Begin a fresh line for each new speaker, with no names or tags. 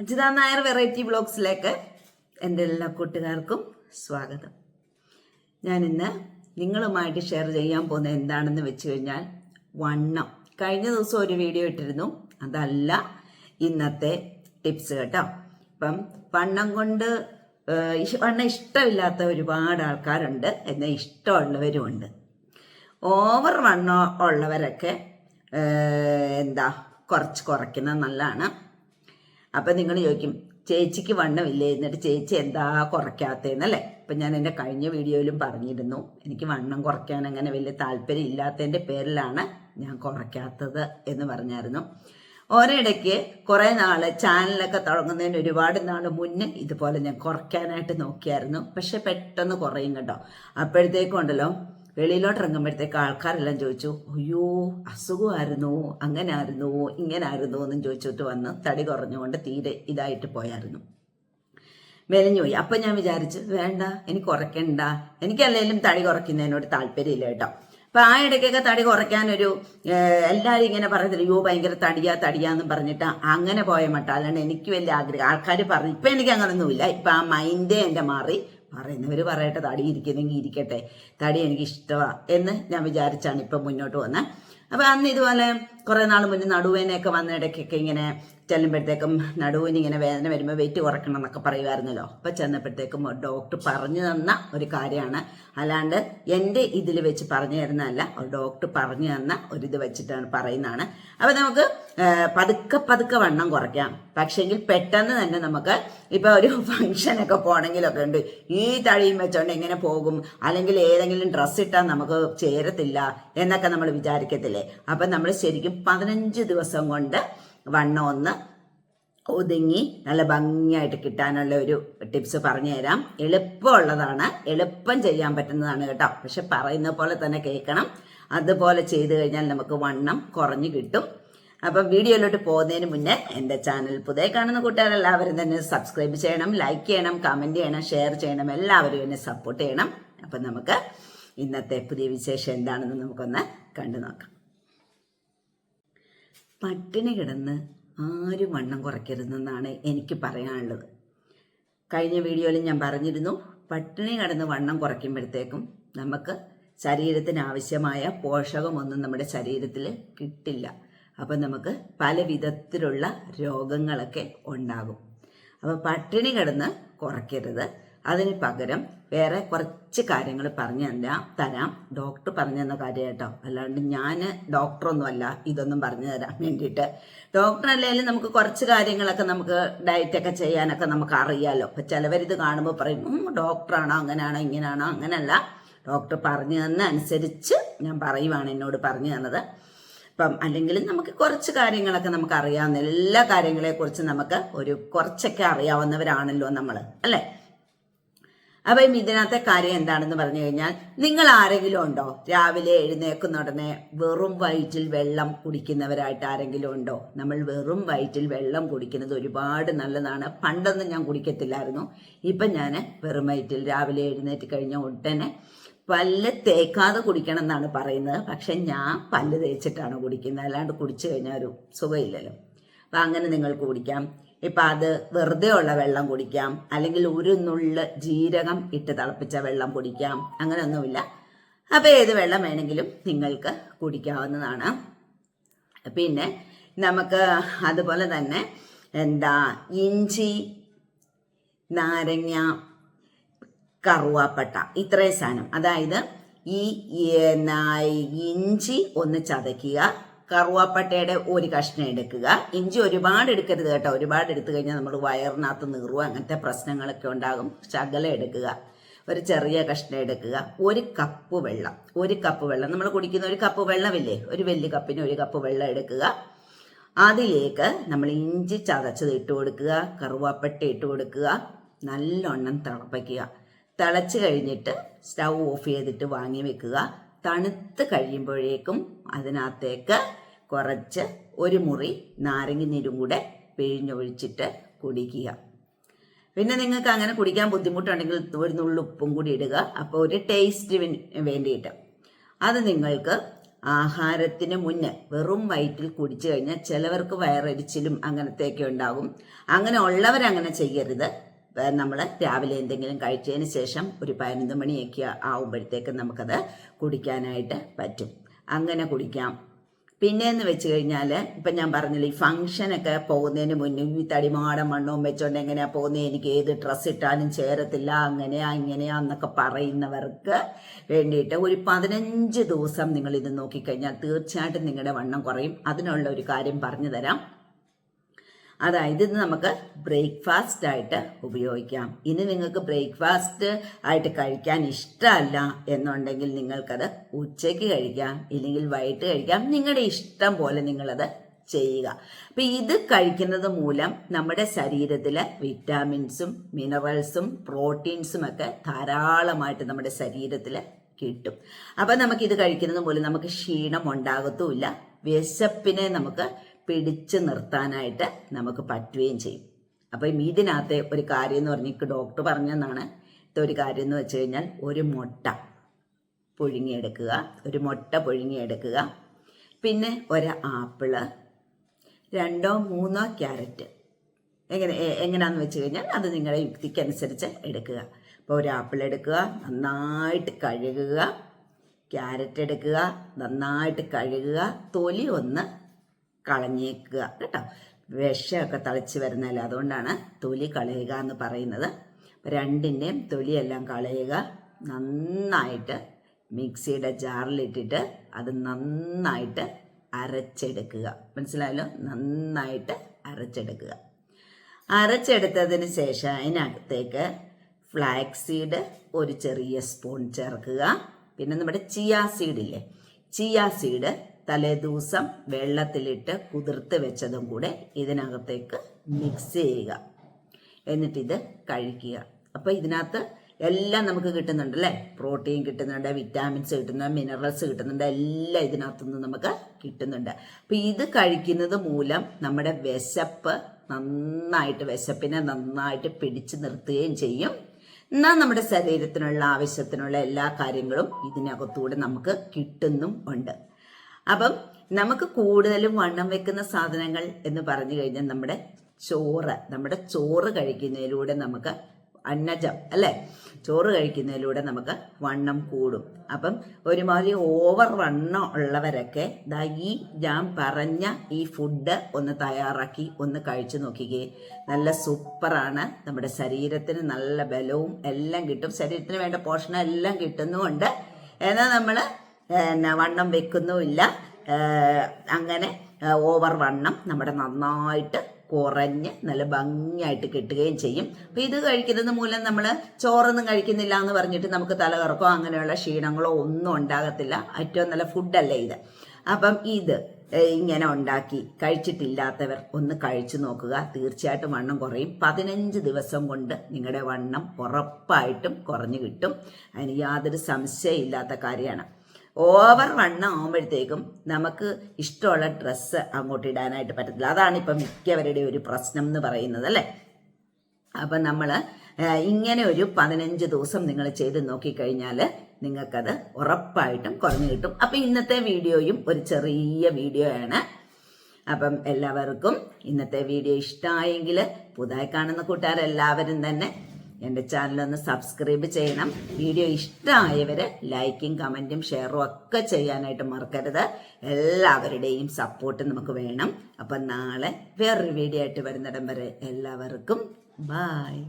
Ajitha Nair variety ബ്ലോഗ്സിലേക്ക് എന്റെ എല്ലാ കൂട്ടുകാർക്കും സ്വാഗതം. ഞാൻ ഇന്ന് നിങ്ങളുമായിട്ട് ഷെയർ ചെയ്യാൻ പോകുന്ന എന്താണെന്ന് വെച്ച് കഴിഞ്ഞാൽ വണ്ണം. കഴിഞ്ഞ ദിവസം ഒരു വീഡിയോ ഇട്ടിരുന്നു. അതല്ല ഇന്നത്തെ ടിപ്സ് കേട്ടോ. ഇപ്പം വണ്ണം കൊണ്ട് വണ്ണം ഇഷ്ടമില്ലാത്ത ഒരുപാട് ആൾക്കാരുണ്ട്. എന്നാൽ ഇഷ്ടമുള്ളവരുമുണ്ട് ഓവർ വണ്ണം ഉള്ളവരൊക്കെ എന്താ കുറച്ച് കുറയ്ക്കുന്നത് നല്ലതാണ്. അപ്പം നിങ്ങൾ ചോദിക്കും ചേച്ചിക്ക് വണ്ണമില്ലേ? എന്നിട്ട് ചേച്ചി എന്താ കുറയ്ക്കാത്തതെന്നല്ലേ ഇപ്പം ഞാൻ എന്റെ കഴിഞ്ഞ വീഡിയോയിലും പറഞ്ഞിരുന്നു എനിക്ക് വണ്ണം കുറയ്ക്കാൻ അങ്ങനെ വലിയ താല്പര്യം ഇല്ലാത്തതിന്റെ പേരിലാണ് ഞാൻ കുറയ്ക്കാത്തത് എന്ന് പറഞ്ഞായിരുന്നു. ഒരിടയ്ക്ക് കുറേ നാൾ ചാനലൊക്കെ തുടങ്ങുന്നതിന് ഒരുപാട് നാൾ മുന്നേ ഇതുപോലെ ഞാൻ കുറയ്ക്കാനായിട്ട് നോക്കിയായിരുന്നു. പക്ഷെ പെട്ടെന്ന് കുറയും കേട്ടോ. അപ്പോഴത്തേക്കും ഉണ്ടല്ലോ വെളിയിലോട്ട് ഇറങ്ങുമ്പോഴത്തേക്ക് ആൾക്കാരെല്ലാം ചോദിച്ചു അയ്യോ അസുഖമായിരുന്നു അങ്ങനെ ആയിരുന്നു ഇങ്ങനെ ആയിരുന്നു എന്നും ചോദിച്ചിട്ട് വന്ന് തടി കുറഞ്ഞുകൊണ്ട് തീരെ ഇതായിട്ട് പോയായിരുന്നു. മെലിഞ്ഞുപോയി. അപ്പം ഞാൻ വിചാരിച്ചു വേണ്ട എനിക്ക് കുറയ്ക്കണ്ട. എനിക്കല്ലെങ്കിലും തടി കുറയ്ക്കുന്നതിനോട് താല്പര്യമില്ല കേട്ടോ. അപ്പം ആ ഇടയ്ക്കൊക്കെ തടി കുറയ്ക്കാനൊരു എല്ലാവരും ഇങ്ങനെ പറയുന്നത് യോ ഭയങ്കര തടിയാ തടിയാന്നും പറഞ്ഞിട്ട് അങ്ങനെ പോയ മട്ട അല്ലാണ്ട് എനിക്ക് വലിയ ആഗ്രഹം. ആൾക്കാർ പറഞ്ഞു ഇപ്പം എനിക്ക് അങ്ങനൊന്നുമില്ല. ഇപ്പം ആ മൈൻഡേ എന്റെ മാറി പറയുന്നവർ പറയട്ടെ തടി ഇരിക്കുന്നെങ്കിൽ ഇരിക്കട്ടെ തടി എനിക്ക് ഇഷ്ടമാണ് എന്ന് ഞാൻ വിചാരിച്ചാണ് ഇപ്പം മുന്നോട്ട് വന്നത് അപ്പം അന്ന് ഇതുപോലെ കുറേ നാൾ മുന്നേ നടുവേനയൊക്കെ വന്ന ഇടയ്ക്കൊക്കെ ഇങ്ങനെ ചെല്ലുമ്പോഴത്തേക്കും നടുവിന് ഇങ്ങനെ വേദന വരുമ്പോൾ വെയിറ്റ് കുറയ്ക്കണം എന്നൊക്കെ പറയുമായിരുന്നല്ലോ അപ്പോൾ ചെന്നപ്പോഴത്തേക്കും ഡോക്ടർ പറഞ്ഞു തന്ന ഒരു കാര്യമാണ്. അല്ലാണ്ട് എന്റെ ഇതിൽ വെച്ച് പറഞ്ഞു തരുന്നതല്ല ഡോക്ടർ പറഞ്ഞു തന്ന ഒരു ഇത് വെച്ചിട്ടാണ് പറയുന്നതാണ്. അപ്പോൾ നമുക്ക് പതുക്കെ പതുക്കെ വണ്ണം കുറയ്ക്കാം. പക്ഷെങ്കിൽ പെട്ടെന്ന് തന്നെ നമുക്ക് ഇപ്പൊ ഒരു ഫംഗ്ഷനൊക്കെ പോകണമെങ്കിലൊക്കെ ഉണ്ട്. ഈ തഴിയും വെച്ചോണ്ട് എങ്ങനെ പോകും? അല്ലെങ്കിൽ ഏതെങ്കിലും ഡ്രസ്സ് ഇട്ടാൽ നമുക്ക് ചേരത്തില്ല എന്നൊക്കെ നമ്മൾ വിചാരിക്കത്തില്ലേ? അപ്പം നമ്മൾ ശരിക്കും പതിനഞ്ച് ദിവസം കൊണ്ട് വണ്ണം ഒന്ന് ഒതുങ്ങി നല്ല ഭംഗിയായിട്ട് കിട്ടാനുള്ള ഒരു ടിപ്സ് പറഞ്ഞു തരാം എളുപ്പമുള്ളതാണ്. എളുപ്പം ചെയ്യാൻ പറ്റുന്നതാണ് കേട്ടോ. പക്ഷെ പറയുന്ന പോലെ തന്നെ കേൾക്കണം. അതുപോലെ ചെയ്തു കഴിഞ്ഞാൽ നമുക്ക് വണ്ണം കുറഞ്ഞു കിട്ടും. അപ്പം വീഡിയോയിലോട്ട് പോകുന്നതിന് മുന്നേ എന്റെ ചാനൽ പുതിയ കാണുന്ന കൂട്ടുകാരെല്ലാവരും തന്നെ സബ്സ്ക്രൈബ് ചെയ്യണം ലൈക്ക് ചെയ്യണം കമന്റ് ചെയ്യണം ഷെയർ ചെയ്യണം എല്ലാവരും എന്നെ സപ്പോർട്ട് ചെയ്യണം. അപ്പം നമുക്ക് ഇന്നത്തെ പുതിയ വിശേഷം എന്താണെന്ന് നമുക്കൊന്ന് കണ്ടു നോക്കാം പട്ടിണി കിടന്ന് ആരും വണ്ണം കുറയ്ക്കരുതെന്നാണ് എനിക്ക് പറയാനുള്ളത്. കഴിഞ്ഞ വീഡിയോയിൽ ഞാൻ പറഞ്ഞിരുന്നു പട്ടിണി കിടന്ന് വണ്ണം കുറയ്ക്കുമ്പോഴത്തേക്കും നമുക്ക് ശരീരത്തിന് ആവശ്യമായ പോഷകമൊന്നും നമ്മുടെ ശരീരത്തിൽ കിട്ടില്ല. അപ്പം നമുക്ക് പല വിധത്തിലുള്ള രോഗങ്ങളൊക്കെ ഉണ്ടാകും. അപ്പോൾ പട്ടിണി കിടന്ന് കുറയ്ക്കരുത്. അതിന് പകരം വേറെ കുറച്ച് കാര്യങ്ങൾ പറഞ്ഞു തരാം തരാം. ഡോക്ടർ പറഞ്ഞു തന്ന കാര്യം കേട്ടോ. അല്ലാണ്ട് ഞാൻ ഡോക്ടറൊന്നുമല്ല ഇതൊന്നും പറഞ്ഞു തരാൻ വേണ്ടിയിട്ട്. ഡോക്ടർ അല്ലെങ്കിലും നമുക്ക് കുറച്ച് കാര്യങ്ങളൊക്കെ നമുക്ക് ഡയറ്റൊക്കെ ചെയ്യാനൊക്കെ നമുക്ക് അറിയാമല്ലോ അപ്പം ചിലവരിത് കാണുമ്പോൾ പറയും "ഉം, ഡോക്ടറാണോ അങ്ങനെയാണോ ഇങ്ങനെയാണോ? അങ്ങനെയല്ല. ഡോക്ടർ പറഞ്ഞു തന്ന അനുസരിച്ച് ഞാൻ പറയുവാണ് എന്നോട് പറഞ്ഞു തന്നത്. അപ്പം അല്ലെങ്കിൽ നമുക്ക് കുറച്ച് കാര്യങ്ങളൊക്കെ നമുക്ക് അറിയാവുന്ന എല്ലാ കാര്യങ്ങളെക്കുറിച്ച് നമുക്ക് ഒരു കുറച്ചൊക്കെ അറിയാവുന്നവരാണല്ലോ നമ്മൾ അല്ലേ? അപ്പം ഇതിനകത്തെ കാര്യം എന്താണെന്ന് പറഞ്ഞു കഴിഞ്ഞാൽ നിങ്ങൾ ആരെങ്കിലും ഉണ്ടോ? രാവിലെ എഴുന്നേക്കുന്ന ഉടനെ വെറും വയറ്റിൽ വെള്ളം കുടിക്കുന്നവരായിട്ട് ആരെങ്കിലും ഉണ്ടോ? നമ്മൾ വെറും വയറ്റിൽ വെള്ളം കുടിക്കുന്നത് ഒരുപാട് നല്ലതാണ്. പണ്ടൊന്നും ഞാൻ കുടിക്കത്തില്ലായിരുന്നു. ഇപ്പം ഞാൻ വെറും വയറ്റിൽ രാവിലെ എഴുന്നേറ്റ് കഴിഞ്ഞ ഉടനെ പല്ല് തേക്കാതെ കുടിക്കണം എന്നാണ് പറയുന്നത്. പക്ഷെ ഞാൻ പല്ല് തേച്ചിട്ടാണ് കുടിക്കുന്നത്. അല്ലാണ്ട് കുടിച്ചു കഴിഞ്ഞാൽ ഒരു സുഖമില്ലല്ലോ. അപ്പം അങ്ങനെ നിങ്ങൾക്ക് കുടിക്കാം. ഇപ്പം അത് വെറുതെ ഉള്ള വെള്ളം കുടിക്കാം. അല്ലെങ്കിൽ ഒരു നുള്ള് ജീരകം ഇട്ട് തിളപ്പിച്ച വെള്ളം കുടിക്കാം. അങ്ങനെയൊന്നുമില്ല അപ്പോൾ ഏത് വെള്ളം വേണമെങ്കിലും നിങ്ങൾക്ക് കുടിക്കാവുന്നതാണ്. പിന്നെ നമുക്ക് അതുപോലെ തന്നെ എന്താ ഇഞ്ചി നാരങ്ങ കറുവാപ്പട്ട ഇത്രയും സാധനം. അതായത് ഈ ഇഞ്ചി ഒന്ന് ചതയ്ക്കുക. കറുവാപ്പട്ടയുടെ ഒരു കഷ്ണം എടുക്കുക. ഇഞ്ചി ഒരുപാട് എടുക്കരുത് കേട്ടോ. ഒരുപാട് എടുത്തു കഴിഞ്ഞാൽ നമ്മൾ വയറിനകത്ത് നീറുക അങ്ങനത്തെ പ്രശ്നങ്ങളൊക്കെ ഉണ്ടാകും. ശകലം എടുക്കുക. ഒരു ചെറിയ കഷ്ണം എടുക്കുക. ഒരു കപ്പ് വെള്ളം. ഒരു കപ്പ് വെള്ളം. നമ്മൾ കുടിക്കുന്ന ഒരു കപ്പ് വെള്ളമില്ലേ? ഒരു വലിയ കപ്പിന് ഒരു കപ്പ് വെള്ളം എടുക്കുക. അതിലേക്ക് നമ്മൾ ഇഞ്ചി ചതച്ചത് ഇട്ട് കൊടുക്കുക. കറുവാപ്പട്ട ഇട്ട് കൊടുക്കുക. നല്ലോണം തിളപ്പിക്കുക. തിളച്ച് കഴിഞ്ഞിട്ട് സ്റ്റൗ ഓഫ് ചെയ്തിട്ട് വാങ്ങി വെക്കുക. തണുത്ത് കഴിയുമ്പോഴേക്കും അതിനകത്തേക്ക് കുറച്ച് ഒരു മുറി നാരങ്ങ നീരും കൂടെ പിഴിഞ്ഞൊഴിച്ചിട്ട് കുടിക്കുക. പിന്നെ നിങ്ങൾക്ക് അങ്ങനെ കുടിക്കാൻ ബുദ്ധിമുട്ടുണ്ടെങ്കിൽ ഒരു നുള്ളു ഉപ്പും കൂടി ഇടുക. അപ്പോൾ ഒരു ടേസ്റ്റ് വേണ്ടിയിട്ട്. അത് നിങ്ങൾക്ക് ആഹാരത്തിന് മുന്നേ വെറും വയറ്റിൽ കുടിച്ചു കഴിഞ്ഞാൽ ചിലവർക്ക് വയറരിച്ചിലും അങ്ങനത്തെയൊക്കെ ഉണ്ടാകും. അങ്ങനെ ഉള്ളവരങ്ങനെ ചെയ്യരുത്. നമ്മൾ രാവിലെ എന്തെങ്കിലും കഴിച്ചതിന് ശേഷം ഒരു പതിനൊന്ന് മണിയൊക്കെ ആവുമ്പോഴത്തേക്ക് നമുക്കത് കുടിക്കാനായിട്ട് പറ്റും. അങ്ങനെ കുടിക്കാം. പിന്നെയെന്ന് വെച്ച് കഴിഞ്ഞാൽ ഇപ്പം ഞാൻ പറഞ്ഞില്ല ഈ ഫംഗ്ഷനൊക്കെ പോകുന്നതിന് മുന്നേ ഈ തടിമാടം മണ്ണും വെച്ചോണ്ട് എങ്ങനെയാണ് പോകുന്നത് എനിക്ക് ഏത് ഡ്രസ്സ് ഇട്ടാലും ചേരത്തില്ല അങ്ങനെയാ ഇങ്ങനെയാ എന്നൊക്കെ പറയുന്നവർക്ക് വേണ്ടിയിട്ട് ഒരു പതിനഞ്ച് ദിവസം നിങ്ങൾ ഇത് നോക്കിക്കഴിഞ്ഞാൽ തീർച്ചയായിട്ടും നിങ്ങളുടെ വണ്ണം കുറയും. അതിനുള്ള ഒരു കാര്യം പറഞ്ഞു തരാം. അതായത് ഇത് നമുക്ക് ബ്രേക്ക്ഫാസ്റ്റ് ആയിട്ട് ഉപയോഗിക്കാം. ഇനി നിങ്ങൾക്ക് ബ്രേക്ക്ഫാസ്റ്റ് ആയിട്ട് കഴിക്കാൻ ഇഷ്ടമല്ല എന്നുണ്ടെങ്കിൽ നിങ്ങൾക്കത് ഉച്ചയ്ക്ക് കഴിക്കാം ഇല്ലെങ്കിൽ വൈകിട്ട് കഴിക്കാം. നിങ്ങളുടെ ഇഷ്ടം പോലെ നിങ്ങളത് ചെയ്യുക. അപ്പം ഇത് കഴിക്കുന്നത് മൂലം നമ്മുടെ ശരീരത്തിലെ വിറ്റാമിൻസും മിനറൽസും പ്രോട്ടീൻസും ഒക്കെ ധാരാളമായിട്ട് നമ്മുടെ ശരീരത്തിൽ കിട്ടും. അപ്പം നമുക്കിത് കഴിക്കുന്നത് മൂലം നമുക്ക് ക്ഷീണം ഉണ്ടാകത്തുമില്ല. വിശപ്പിനെ നമുക്ക് പിടിച്ചു നിർത്താനായിട്ട് നമുക്ക് പറ്റുകയും ചെയ്യും. അപ്പം ഇതിനകത്തെ ഒരു കാര്യം എന്ന് പറഞ്ഞ ഡോക്ടർ പറഞ്ഞെന്നാണ്. ഒരു കാര്യം എന്ന് വെച്ച് കഴിഞ്ഞാൽ ഒരു മുട്ട പുഴുങ്ങിയെടുക്കുക. ഒരു മുട്ട പുഴുങ്ങിയെടുക്കുക. പിന്നെ ഒരു ആപ്പിൾ. രണ്ടോ മൂന്നോ ക്യാരറ്റ്. എങ്ങനെ എങ്ങനെയാന്ന് വെച്ച് കഴിഞ്ഞാൽ അത് നിങ്ങളുടെ യുക്തിക്കനുസരിച്ച് എടുക്കുക. അപ്പോൾ ഒരു ആപ്പിൾ എടുക്കുക നന്നായിട്ട് കഴുകുക. ക്യാരറ്റ് എടുക്കുക നന്നായിട്ട് കഴുകുക. തൊലി ഒന്ന് കളഞ്ഞേക്കുക കേട്ടോ. വിഷമൊക്കെ തളിച്ച് വരുന്നതല്ല? അതുകൊണ്ടാണ് തൊലി കളയുക എന്ന് പറയുന്നത്. രണ്ടിന്റെയും തൊലിയെല്ലാം കളയുക. നന്നായിട്ട് മിക്സിയുടെ ജാറിലിട്ടിട്ട് അത് നന്നായിട്ട് അരച്ചെടുക്കുക. മനസ്സിലായല്ലോ? നന്നായിട്ട് അരച്ചെടുക്കുക. അരച്ചെടുത്തതിന് ശേഷം അതിനകത്തേക്ക് ഫ്ലാക്സ് സീഡ് ഒരു ചെറിയ സ്പൂൺ ചേർക്കുക. പിന്നെ നമ്മുടെ ചിയാ സീഡില്ലേ ചിയാ സീഡ് തലേദിവസം വെള്ളത്തിലിട്ട് കുതിർത്ത് വെച്ചതും കൂടെ ഇതിനകത്തേക്ക് മിക്സ് ചെയ്യുക. എന്നിട്ടിത് കഴിക്കുക. അപ്പോൾ ഇതിനകത്ത് എല്ലാം നമുക്ക് കിട്ടുന്നുണ്ട് അല്ലേ? പ്രോട്ടീൻ കിട്ടുന്നുണ്ട് വിറ്റാമിൻസ് കിട്ടുന്നുണ്ട് മിനറൽസ് കിട്ടുന്നുണ്ട് എല്ലാം ഇതിനകത്തുനിന്ന് നമുക്ക് കിട്ടുന്നുണ്ട്. അപ്പം ഇത് കഴിക്കുന്നത് മൂലം നമ്മുടെ വിശപ്പ് നന്നായിട്ട് വിശപ്പിനെ നന്നായിട്ട് പിടിച്ചു നിർത്തുകയും ചെയ്യും. എന്നാൽ നമ്മുടെ ശരീരത്തിനുള്ള ആവശ്യത്തിനുള്ള എല്ലാ കാര്യങ്ങളും ഇതിനകത്തൂടെ നമുക്ക് കിട്ടുന്നും ഉണ്ട്. അപ്പം നമുക്ക് കൂടുതലും വണ്ണം വെക്കുന്ന സാധനങ്ങൾ എന്ന് പറഞ്ഞു കഴിഞ്ഞാൽ നമ്മുടെ ചോറ് നമ്മുടെ ചോറ് കഴിക്കുന്നതിലൂടെ നമുക്ക് അന്നജം അല്ലേ? ചോറ് കഴിക്കുന്നതിലൂടെ നമുക്ക് വണ്ണം കൂടും. അപ്പം ഒരുമാതിരി ഓവർ വണ്ണം ഉള്ളവരൊക്കെ ദാ ഈ ഞാൻ പറഞ്ഞ ഈ ഫുഡ് ഒന്ന് തയ്യാറാക്കി ഒന്ന് കഴിച്ചു നോക്കിക്കേ. നല്ല സൂപ്പറാണ്. നമ്മുടെ ശരീരത്തിന് നല്ല ബലവും എല്ലാം കിട്ടും. ശരീരത്തിന് വേണ്ട പോഷണം എല്ലാം കിട്ടുന്നുമുണ്ട്. എന്നാൽ നമ്മൾ പിന്നെ വണ്ണം വെക്കുന്നുമില്ല. അങ്ങനെ ഓവർ വണ്ണം നമ്മുടെ നന്നായിട്ട് കുറഞ്ഞ് നല്ല ഭംഗിയായിട്ട് കിട്ടുകയും ചെയ്യും. അപ്പം ഇത് കഴിക്കുന്നത് മൂലം നമ്മൾ ചോറൊന്നും കഴിക്കുന്നില്ല എന്ന് പറഞ്ഞിട്ട് നമുക്ക് തലകറക്കോ അങ്ങനെയുള്ള ക്ഷീണങ്ങളോ ഒന്നും ഉണ്ടാകത്തില്ല. ഏറ്റവും നല്ല ഫുഡല്ലേ ഇത്. അപ്പം ഇത് ഇങ്ങനെ ഉണ്ടാക്കി കഴിച്ചിട്ടില്ലാത്തവർ ഒന്ന് കഴിച്ചു നോക്കുക. തീർച്ചയായിട്ടും വണ്ണം കുറയും. പതിനഞ്ച് ദിവസം കൊണ്ട് നിങ്ങളുടെ വണ്ണം ഉറപ്പായിട്ടും കുറഞ്ഞു കിട്ടും. അതിന് യാതൊരു സംശയമില്ലാത്ത കാര്യമാണ്. ഓവർ വണ്ണം ആകുമ്പോഴത്തേക്കും നമുക്ക് ഇഷ്ടമുള്ള ഡ്രസ്സ് അങ്ങോട്ട് ഇടാനായിട്ട് പറ്റത്തില്ല. അതാണ് ഇപ്പം മിക്കവരുടെ ഒരു പ്രശ്നം എന്ന് പറയുന്നത് അല്ലേ? അപ്പം നമ്മൾ ഇങ്ങനെ ഒരു പതിനഞ്ച് ദിവസം നിങ്ങൾ ചെയ്ത് നോക്കിക്കഴിഞ്ഞാൽ നിങ്ങൾക്കത് ഉറപ്പായിട്ടും കുറഞ്ഞു കിട്ടും. അപ്പം ഇന്നത്തെ വീഡിയോയും ഒരു ചെറിയ വീഡിയോ ആണ്. അപ്പം എല്ലാവർക്കും ഇന്നത്തെ വീഡിയോ ഇഷ്ടമായെങ്കിൽ പുതുതായി കാണുന്ന കൂട്ടുകാരെല്ലാവരും തന്നെ എന്റെ ഒന്ന് സബ്സ്ക്രൈബ് ചെയ്യണം. വീഡിയോ ഇഷ്ടമായവർ ലൈക്കും കമന്റും ഷെയറും ഒക്കെ ചെയ്യാനായിട്ട് മറക്കരുത്. എല്ലാവരുടെയും സപ്പോർട്ട് നമുക്ക് വേണം. അപ്പം നാളെ വേറൊരു വീഡിയോ ആയിട്ട് വരുന്നിടം വരെ എല്ലാവർക്കും ബായ്